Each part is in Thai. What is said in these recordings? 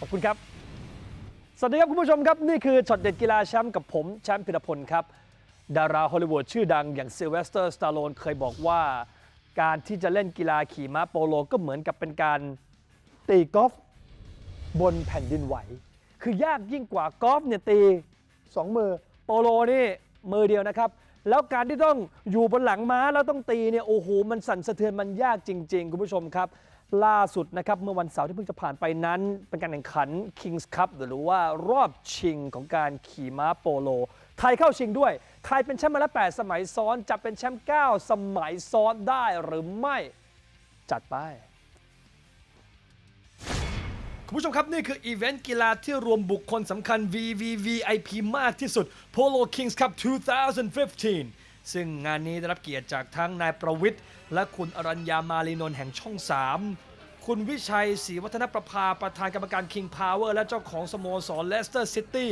ขอบคุณครับ สวัสดีครับคุณผู้ชมครับ นี่คือช็อตเด็ดกีฬาแชมป์กับผมแชมป์พิรพลครับ ดาราฮอลลีวูดชื่อดังอย่างซิลเวสเตอร์สตาโลนเคยบอกว่าการที่จะเล่นกีฬาขี่ม้าโปโลก็เหมือนกับเป็นการตีกอล์ฟบนแผ่นดินไหว คือยากยิ่งกว่ากอล์ฟเนี่ยตีสองมือโปโลนี่มือเดียวนะครับแล้วการที่ต้องอยู่บนหลังม้าแล้วต้องตีเนี่ยโอ้โหมันสั่นสะเทือนมันยากจริง ๆ คุณผู้ชมครับ ล่าสุดนะครับเมื่อวันเสาร์ที่เพิ่งจะผ่านไปนั้น เป็นการแข่งขัน Kings Cup หรือว่ารอบชิงของการขี่ม้าโปโล ไทยเข้าชิงด้วย ไทยเป็นแชมป์มาแล้ว 8 สมัยซ้อน จะเป็นแชมป์ 9 สมัยซ้อนได้หรือไม่ จัดไป คุณผู้ชมครับ นี่คืออีเวนต์กีฬาที่รวมบุคคลสำคัญ VVVIP มากที่สุด Polo Kings Cup 2015 ซึ่งงานนี้ได้รับเกียรติจากทั้งนายประวิทย์และคุณอรัญญามาลีนนท์แห่งช่อง 3 คุณวิชัยศรีวัฒนประภาประธานกรรมการ King Power และเจ้าของสโมสร Leicester City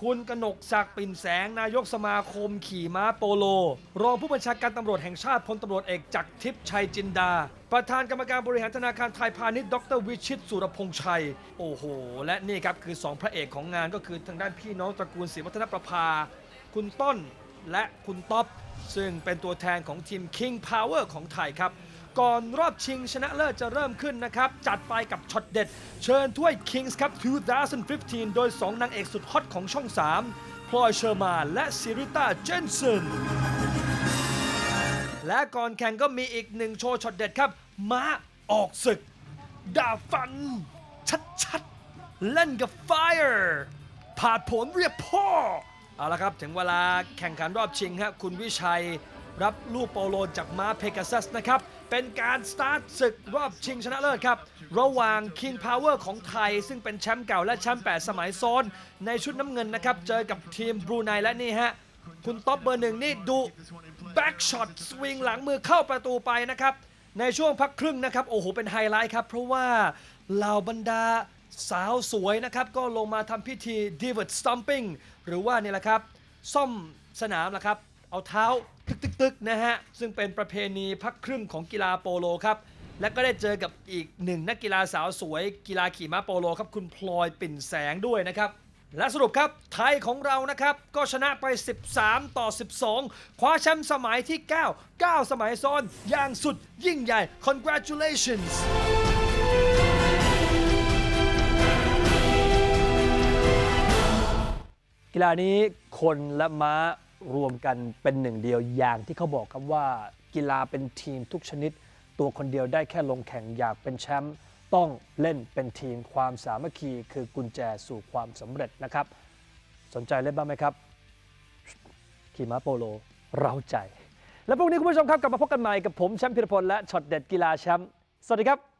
คุณกนกศักดิ์ปิ่นแสง นายกสมาคมขี่ม้าโปโล รองผู้บัญชาการตำรวจแห่งชาติพลตำรวจเอกจักรทิพย์ชัยจินดา ประธานกรรมการบริหารธนาคารไทยพาณิชย์ดรวิชิตสุรพงษ์ชัย โอ้โห และนี่ครับคือ 2 พระเอกของงานก็คือทางด้านพี่น้องตระกูลศรีวัฒนประภา คุณต้น และคุณต๊อป ซึ่งเป็นตัวแทนของทีม King Power ของไทยครับ ก่อนรอบชิงชนะเลิศจะเริ่มขึ้นนะครับ จัดไปกับช็อตเด็ด เชิญถ้วย Kings Cup 2015 โดย 2นางเอกสุดฮอตของช่อง 3 พลอยเชอร์มานและซิริต้าเจนสันและก่อนแข่งก็มีอีกหนึ่งโชว์ช็อตเด็ดครับ ม้าออกศึกดาฟัน ชัดๆ เล่นกับไฟร์ผ่าดผลเรียบพ่อ เอาละครับ ถึงเวลาแข่งขันรอบชิงฮะคุณวิชัยรับลูกโปโลจากม้าเพก a ซัสนะครับ เป็นการสตาร์ทศึกรอบชิงชนะเลิศครับ ระหว่าง King Power ของไทย ซึ่งเป็นแชมป์เก่าและแชมป์8สมัยซ้อนในชุดน้ำเงินนะครับ เจอกับทีมบรูไนและนี่ฮะ คุณท็อปเบอร์หนึ่งนี่ดูแบ็กช็อตสวิงหลังมือเข้าประตูไปนะครับ ในช่วงพักครึ่งนะครับ โอ้โห เป็นไฮไลท์ครับ เพราะว่าเหล่าบรรดา สาวสวยนะครับก็ลงมาทำพิธี d i v o t Stomping หรือว่านี่แหละครับ ซ่อมสนามละครับ เอาเท้าตึกๆๆนะฮะ ซึ่งเป็นประเพณีพักครึ่งของกีฬาโปโลครับ และก็ได้เจอกับอีกหนึ่งนักกีฬาสาวสวย กีฬาขี่ม้าโปโลครับ คุณพลอยปิ่นแสงด้วยนะครับ และสรุปครับ ไทยของเรานะครับ ก็ชนะไป 13 ต่อ 12 คว้าแชมป์สมัยที่ 9 9 สมัยซ้อนอย่างสุดยิ่งใหญ่ congratulations กีฬานี้คนและม้ารวมกันเป็นหนึ่งเดียวอย่างที่เขาบอกครับว่ากีฬาเป็นทีมทุกชนิด ตัวคนเดียวได้แค่ลงแข่งอยากเป็นแชมป์ต้องเล่นเป็นทีมความสามัคคีคือกุญแจสู่ความสำเร็จนะครับ สนใจเล่นบ้างไหมครับ ขี่ม้าโปโลเราใจ และพรุ่งนี้คุณผู้ชมครับกลับมาพบกันใหม่กับผมแชมป์พิรพลและช็อตเด็ดกีฬาแชมป์สวัสดีครับ